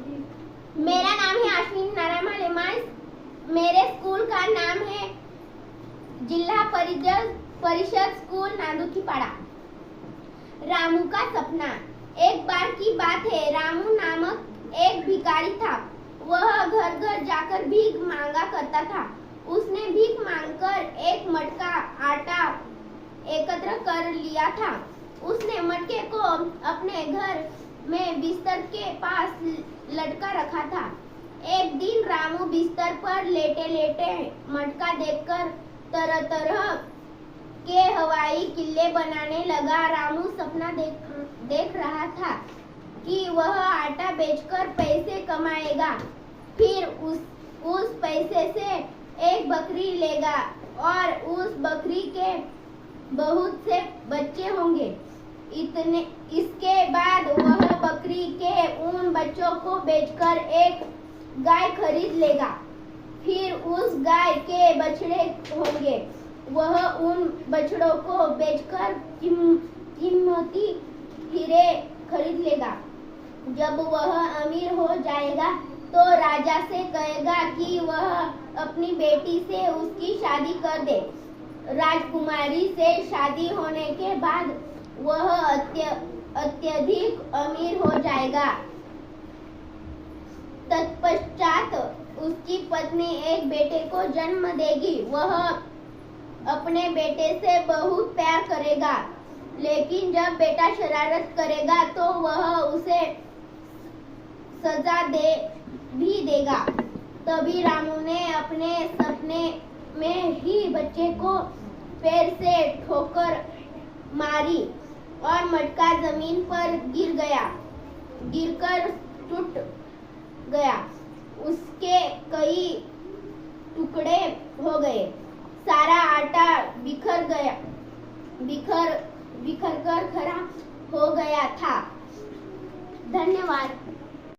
मेरा नाम है अश्विन नारायण मालेमाल मेरे स्कूल का नाम है जिला परिषद परिषद स्कूल नांदुकीपाड़ा। रामू का सपना। एक बार की बात है, रामू नामक एक भिखारी था। वह घर घर जाकर भीख मांगा करता था। उसने भीख मांगकर एक मटका, आटा एकत्र कर लिया था। उसने मटके को अपने घर में बिस्तर के पास रखा था। एक दिन रामू बिस्तर पर लेटे लेटे मटका देखकर तरह तरह के हवाई किले बनाने लगा। रामू सपना देख देख रहा था कि वह आटा बेचकर पैसे कमाएगा। फिर उस उस पैसे से एक बकरी लेगा और उस बकरी के बहुत से बच्चे होंगे। इतने के बच्चों को बेचकर एक गाय खरीद लेगा। फिर उस गाय के बछड़े होंगे। वह उन बछड़ों को बेचकर कीमती हीरे खरीद लेगा। जब वह अमीर हो जाएगा तो राजा से कहेगा कि वह अपनी बेटी से उसकी शादी कर दे। राजकुमारी से शादी होने के बाद वह अत्य, अत्यधिक अमीर हो जाएगा। तत्पश्चात उसकी पत्नी एक बेटे को जन्म देगी। वह अपने बेटे से बहुत प्यार करेगा। लेकिन जब बेटा शरारत करेगा तो वह उसे सजा दे, भी देगा। तभी रामू ने अपने सपने में ही बच्चे को पैर से ठोकर मारी और मटका ज़मीन पर गिर गया। गिरकर टूट गया। उसके कई टुकड़े हो गए। सारा आटा बिखर गया, बिखर बिखर कर खरा हो गया था। धन्यवाद।